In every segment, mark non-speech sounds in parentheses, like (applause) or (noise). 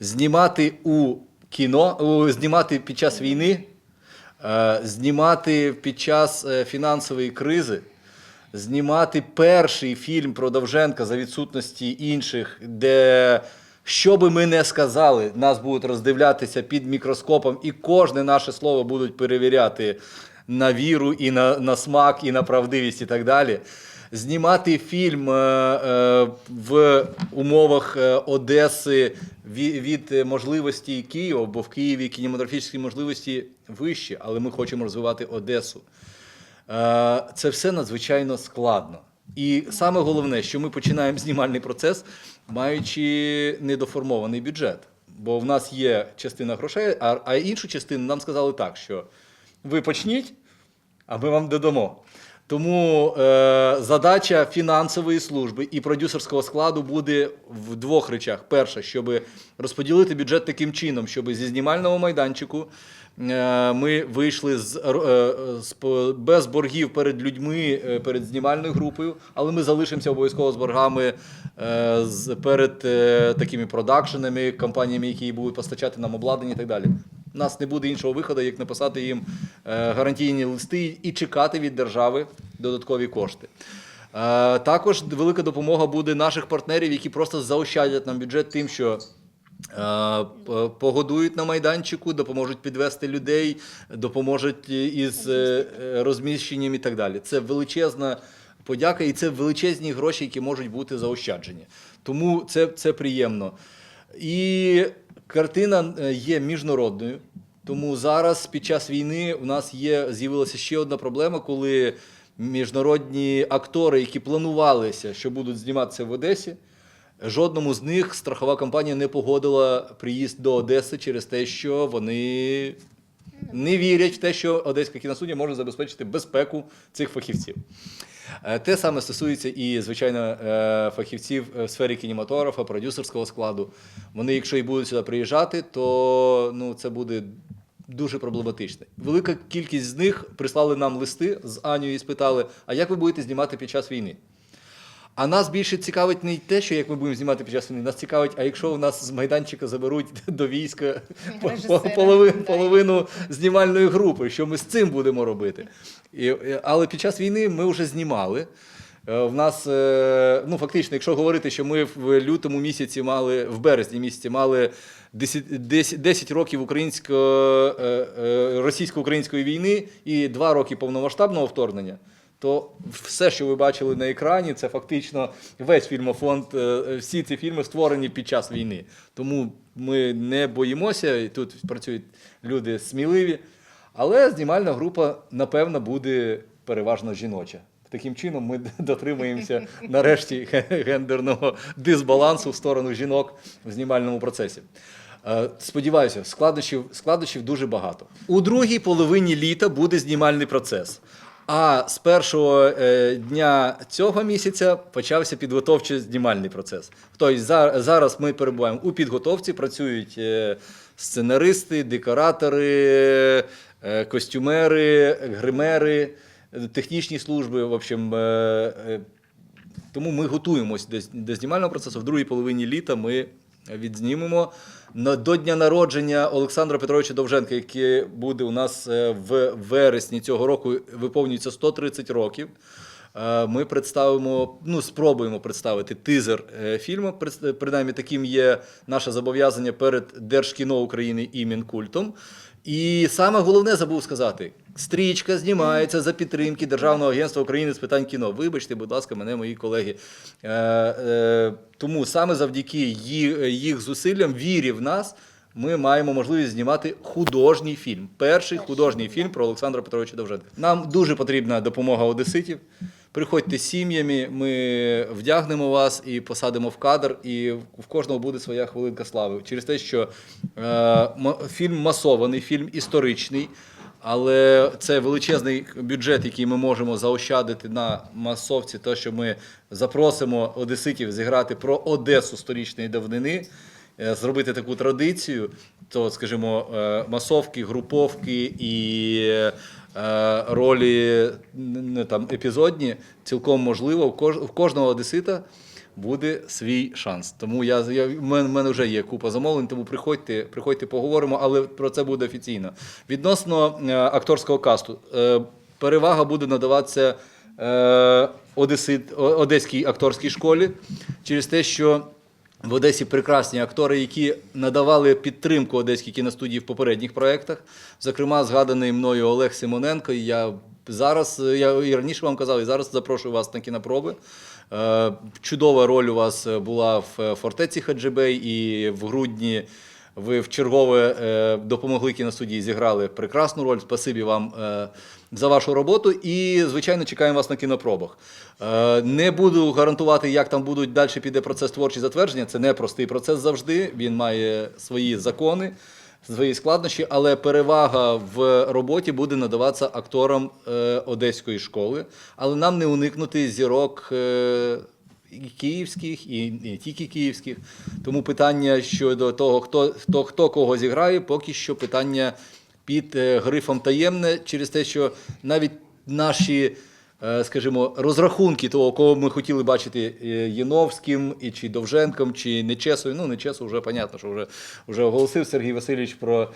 знімати у кіно, знімати під час війни, е, знімати під час е, фінансової кризи, знімати перший фільм про Довженка за відсутності інших, де що би ми не сказали, нас будуть роздивлятися під мікроскопом, і кожне наше слово будуть перевіряти на віру, і на, на смак, і на правдивість, і так далі. Знімати фільм е, е, в умовах е, Одеси від, можливості Києва, бо в Києві кінематографічні можливості вищі, але ми хочемо розвивати Одесу. Це все надзвичайно складно. І саме головне, що ми починаємо знімальний процес, маючи недоформований бюджет. Бо в нас є частина грошей, а іншу частину нам сказали так, що ви почніть, а ми вам додамо. Тому е, задача фінансової служби і продюсерського складу буде в двох речах: перше, щоб розподілити бюджет таким чином, щоб зі знімального майданчику е, ми вийшли з, е, з без боргів перед людьми, е, перед знімальною групою, але ми залишимося обов'язково з боргами е, з, перед е, такими продакшенами, компаніями, які будуть постачати нам обладнання і так далі. У нас не буде іншого виходу, як написати їм е, гарантійні листи і чекати від держави додаткові кошти. Е, Також велика допомога буде наших партнерів, які просто заощадять нам бюджет тим, що е, погодують на майданчику, допоможуть підвести людей, допоможуть із розміщенням і так далі. Це величезна подяка, і це величезні гроші, які можуть бути заощаджені. Тому це, це приємно. І картина е, є міжнародною. Тому зараз, під час війни, у нас є з'явилася ще одна проблема, коли міжнародні актори, які планувалися, що будуть зніматися в Одесі, жодному з них страхова компанія не погодила приїзд до Одеси через те, що вони не вірять в те, що Одеська кіностудія може забезпечити безпеку цих фахівців. Е, Те саме стосується і, звичайно, е, фахівців в сфері кінематографа, продюсерського складу. Вони, якщо і будуть сюди приїжджати, то ну, це буде дуже проблематично. Велика кількість з них прислали нам листи з Анією і спитали: а як ви будете знімати під час війни? А нас більше цікавить не те, що як ми будемо знімати під час війни, нас цікавить, а якщо у нас з майданчика заберуть (laughs) до війська половину, половину знімальної групи, що ми з цим будемо робити. І, е, але під час війни ми вже знімали. Е, В нас, е, ну фактично, якщо говорити, що ми в лютому місяці мали, в березні місяці мали 10, 10, 10 років українсько, російсько-української війни і 2 роки повномасштабного вторгнення, то все, що ви бачили на екрані, це фактично весь фільмофонд. е, Всі ці фільми створені під час війни. Тому ми не боїмося, і тут працюють люди сміливі. Але знімальна група, напевно, буде переважно жіноча. Таким чином, ми (laughs) дотримуємося нарешті гендерного дисбалансу в сторону жінок в знімальному процесі. Е, Сподіваюся, складнощів, складнощів дуже багато. У другій половині літа буде знімальний процес. А з першого е, дня цього місяця почався підготовчий знімальний процес. Тобто за- зараз ми перебуваємо у підготовці, працюють е, сценаристи, декоратори, е, костюмери, гримери, технічні служби. В общем, тому ми готуємося до, знімального процесу. В другій половині літа ми відзнімемо до дня народження Олександра Петровича Довженка, який буде у нас е, в вересні цього року, виповнюється 130 років. Е, Ми представимо, ну спробуємо представити тизер е, фільму. Принаймні, таким є наше зобов'язання перед Держкіно України і Мінкультом. І саме головне забув сказати: стрічка знімається за підтримки Державного агентства України з питань кіно. Вибачте, будь ласка, мене мої колеги. Е, е, тому саме завдяки їх, зусиллям, вірі в нас. Ми маємо можливість знімати художній фільм. Перший художній фільм про Олександра Петровича Довженка. Нам дуже потрібна допомога одеситів. Приходьте сім'ями, ми вдягнемо вас і посадимо в кадр, і в кожного буде своя хвилинка слави. Через те, що е, фільм масований, фільм історичний, але це величезний бюджет, який ми можемо заощадити на масовці, те, що ми запросимо одеситів зіграти про Одесу сторічної давнини е, зробити таку традицію, то, скажімо, е, масовки, груповки і е, ролі там епізодні, цілком можливо в кожного одесита буде свій шанс. Тому я, я в мене, вже є купа замовлень, тому приходьте, приходьте, поговоримо, але про це буде офіційно. Відносно е, акторського касту, перевага буде надаватися Одесит, Одеській акторській школі через те, що в Одесі прекрасні актори, які надавали підтримку Одеській кіностудії в попередніх проєктах. Зокрема, згаданий мною Олег Симоненко. Я зараз, я і раніше вам казав, і зараз запрошую вас на кінопроби. Е, Чудова роль у вас була в фортеці Хаджибей, і в грудні ви в чергове е, допомогли кіностудії, зіграли прекрасну роль. Спасибі вам е, за вашу роботу. І, звичайно, чекаємо вас на кінопробах. Е, не буду гарантувати, як там будуть далі піде процес творчі затвердження. Це не простий процес завжди. Він має свої закони, свої складнощі, але перевага в роботі буде надаватися акторам одеської школи. Але нам не уникнути зірок. Е, і київських, і не тільки київських. Тому питання щодо того, хто, хто, хто кого зіграє, поки що питання під е, грифом таємне, через те, що навіть наші, е, скажімо, розрахунки того, кого ми хотіли бачити е, Єновським, і чи Довженком, чи Нечесою. Ну, Нечесу вже понятно, що вже, вже оголосив Сергій Васильович про.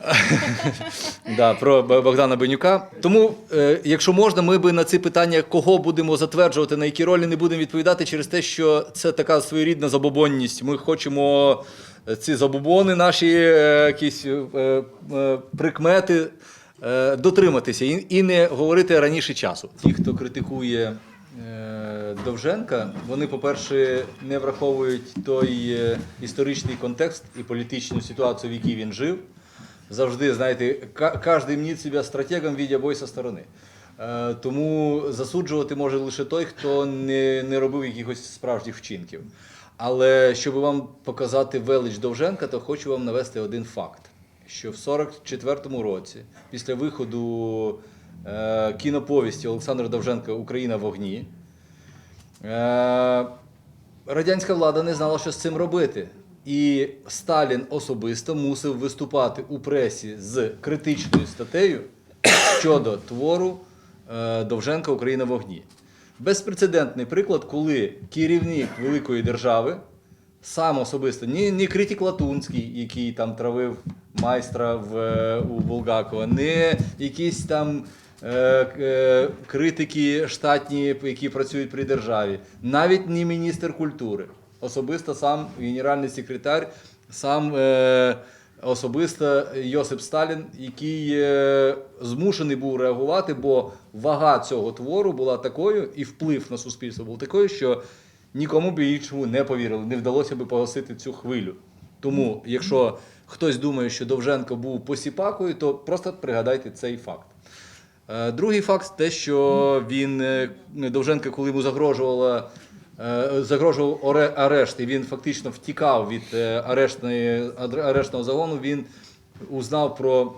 (laughs) да, про Богдана Бенюка. Тому, е, якщо можна, ми би на ці питання, кого будемо затверджувати, на які ролі не будемо відповідати через те, що це така своєрідна забобонність. Ми хочемо е, ці забобони, наші е, якісь е, е, прикмети е, дотриматися і, і не говорити раніше часу. Ті, хто критикує. е, Довженка, вони, по-перше, не враховують той е, історичний контекст і політичну ситуацію, в якій він жив завжди, знаєте, кожен мнить себе стратегом, видя бой со сторони. Е, Тому засуджувати може лише той, хто не, не робив якихось справжніх вчинків. Але щоб вам показати велич Довженка, то хочу вам навести один факт: що в 44-му році, після виходу е, кіноповісті Олександра Довженка Україна в вогні, Е, радянська влада не знала, що з цим робити. І Сталін особисто мусив виступати у пресі з критичною статтею щодо твору е, Довженка Україна в вогні. Безпрецедентний приклад, коли керівник великої держави сам особисто, ні, ні критик Латунський, який там травив майстра в, е, у Булгакова, не якісь там е, е, критики штатні, які працюють при державі, навіть не міністр культури. Особисто сам генеральний секретар, сам е, особисто Йосип Сталін, який е, змушений був реагувати, бо вага цього твору була такою, і вплив на суспільство був такою, що нікому б іншому не повірили, не вдалося би погасити цю хвилю. Тому, якщо хтось думає, що Довженко був посіпакою, то просто пригадайте цей факт. Е, Другий факт те, що він е, Довженко, коли йому загрожувала. Е, Загрожував арешт, і він фактично втікав від е, арештної, арештного загону. Він узнав про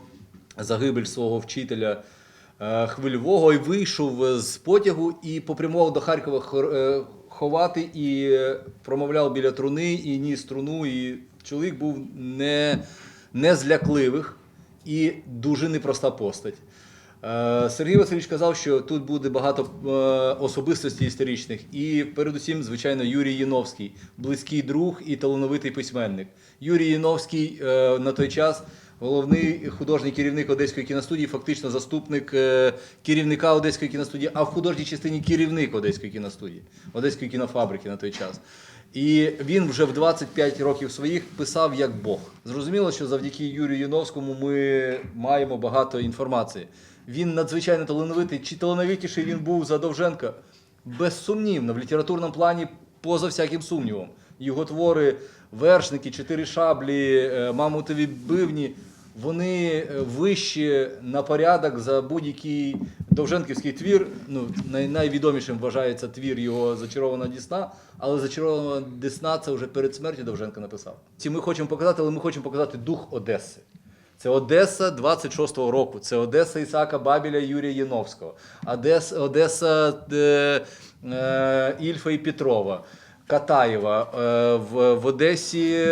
загибель свого вчителя е, хвильового і вийшов з потягу і попрямував до Харкова ховати і промовляв біля труни і ніс труну. І чоловік був не, не злякливих і дуже непроста постать. Е, Сергій Васильович казав, що тут буде багато е, особистостей історичних, і передусім, звичайно, Юрій Яновський, близький друг і талановитий письменник. Юрій Яновський е, на той час головний художній керівник Одеської кіностудії, фактично заступник керівника Одеської кіностудії, а в художній частині керівник Одеської кіностудії, Одеської кінофабрики на той час. І він вже в 25 років своїх писав як Бог. Зрозуміло, що завдяки Юрію Яновському ми маємо багато інформації. Він надзвичайно талановитий. Чи талановитіший він був за Довженка? Безсумнівно, в літературному плані поза всяким сумнівом. Його твори, вершники, чотири шаблі, е, мамутові бивні, вони е, вищі на порядок за будь-який Довженківський твір. Ну, найвідомішим вважається твір його Зачарована Дісна, але Зачарована Десна це вже перед смертю Довженко написав. Ці ми хочемо показати, але ми хочемо показати дух Одеси. Це Одеса 26-го року. Це Одеса Ісака Бабіля Юрія Яновського, Одеса, Одеса е, е, Ільфа і Петрова, Катаєва. Е, в, в Одесі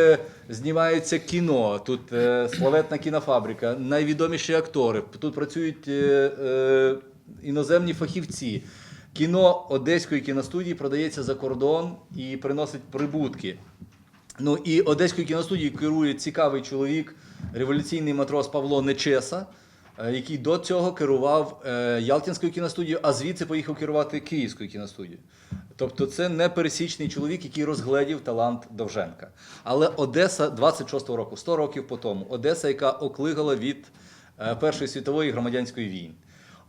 знімається кіно. Тут е, славетна кінофабрика, найвідоміші актори. Тут працюють е, іноземні фахівці. Кіно Одеської кіностудії продається за кордон і приносить прибутки. Ну і Одеською кіностудією керує цікавий чоловік, революційний матрос Павло Нечеса, е, який до цього керував е, Ялтинською кіностудією, а звідси поїхав керувати Київською кіностудією. Тобто це не пересічний чоловік, який розгледів талант Довженка. Але Одеса 26-го року, 100 років по тому, Одеса, яка оклигала від е, Першої світової громадянської війни.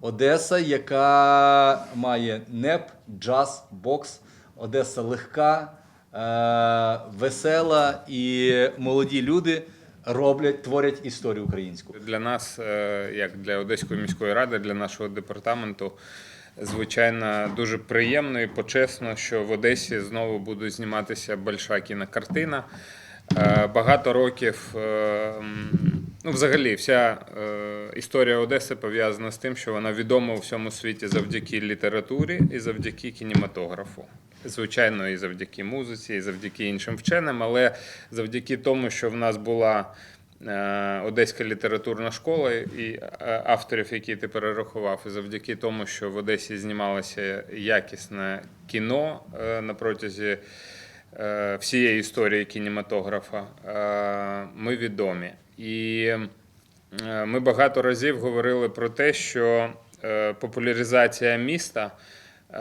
Одеса, яка має НЕП, джаз, бокс, Одеса легка, весела і молоді люди роблять, творять історію українську. Для нас, е, як для Одеської міської ради, для нашого департаменту, звичайно, дуже приємно і почесно, що в Одесі знову буде зніматися большая кінокартина. Е, Багато років, е, ну, взагалі, вся е, історія Одеси пов'язана з тим, що вона відома у всьому світі завдяки літературі і завдяки кінематографу. Звичайно, і завдяки музиці, і завдяки іншим вченим, але завдяки тому, що в нас була е, Одеська літературна школа і е, авторів, які ти перерахував, і завдяки тому, що в Одесі знімалося якісне кіно е, на протязі всієї історії кінематографа, ми відомі. І ми багато разів говорили про те, що популяризація міста,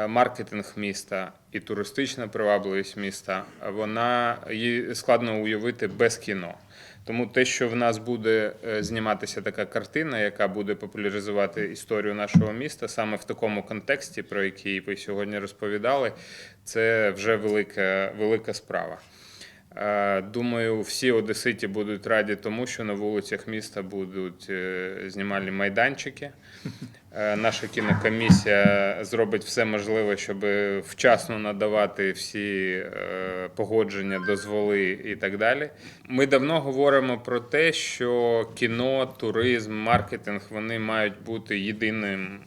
маркетинг міста і туристична привабливість міста, вона її складно уявити без кіно. Тому те, що в нас буде е, зніматися така картина, яка буде популяризувати історію нашого міста, саме в такому контексті, про який ви сьогодні розповідали, це вже велика, велика справа. Е, Думаю, всі одеситі будуть раді тому, що на вулицях міста будуть е, знімальні майданчики. Е, Наша кінокомісія зробить все можливе, щоб вчасно надавати всі погодження, дозволи і так далі. Ми давно говоримо про те, що кіно, туризм, маркетинг вони мають бути єдиним,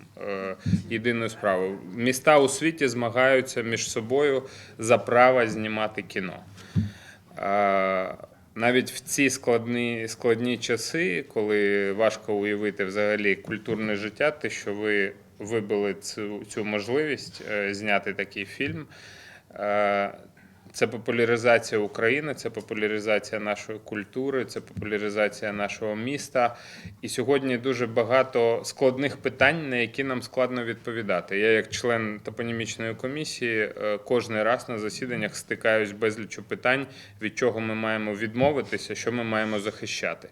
єдиною справою. Міста у світі змагаються між собою за право знімати кіно. Навіть в ці складні, складні часи, коли важко уявити взагалі культурне життя, те, що ви вибили цю, цю можливість е, зняти такий фільм, е, це популяризація України, це популяризація нашої культури, це популяризація нашого міста. І сьогодні дуже багато складних питань, на які нам складно відповідати. Я, як член топонімічної комісії, е, кожен раз на засіданнях стикаюсь безлічу питань, від чого ми маємо відмовитися, що ми маємо захищати.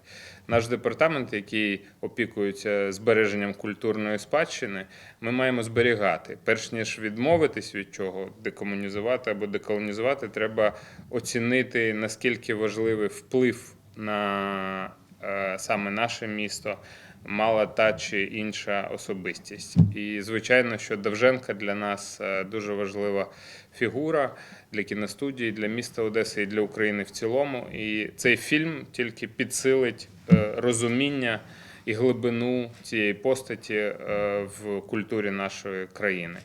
Наш департамент, який опікується збереженням культурної спадщини, ми маємо зберігати. Перш ніж відмовитись від чого, декомунізувати або деколонізувати, треба оцінити наскільки важливий вплив на е, саме наше місто мала та чи інша особистість. І звичайно, що Довженка для нас е, дуже важлива фігура для кіностудії, для міста Одеси і для України в цілому. І цей фільм тільки підсилить е, розуміння і глибину цієї постаті е, в культурі нашої країни.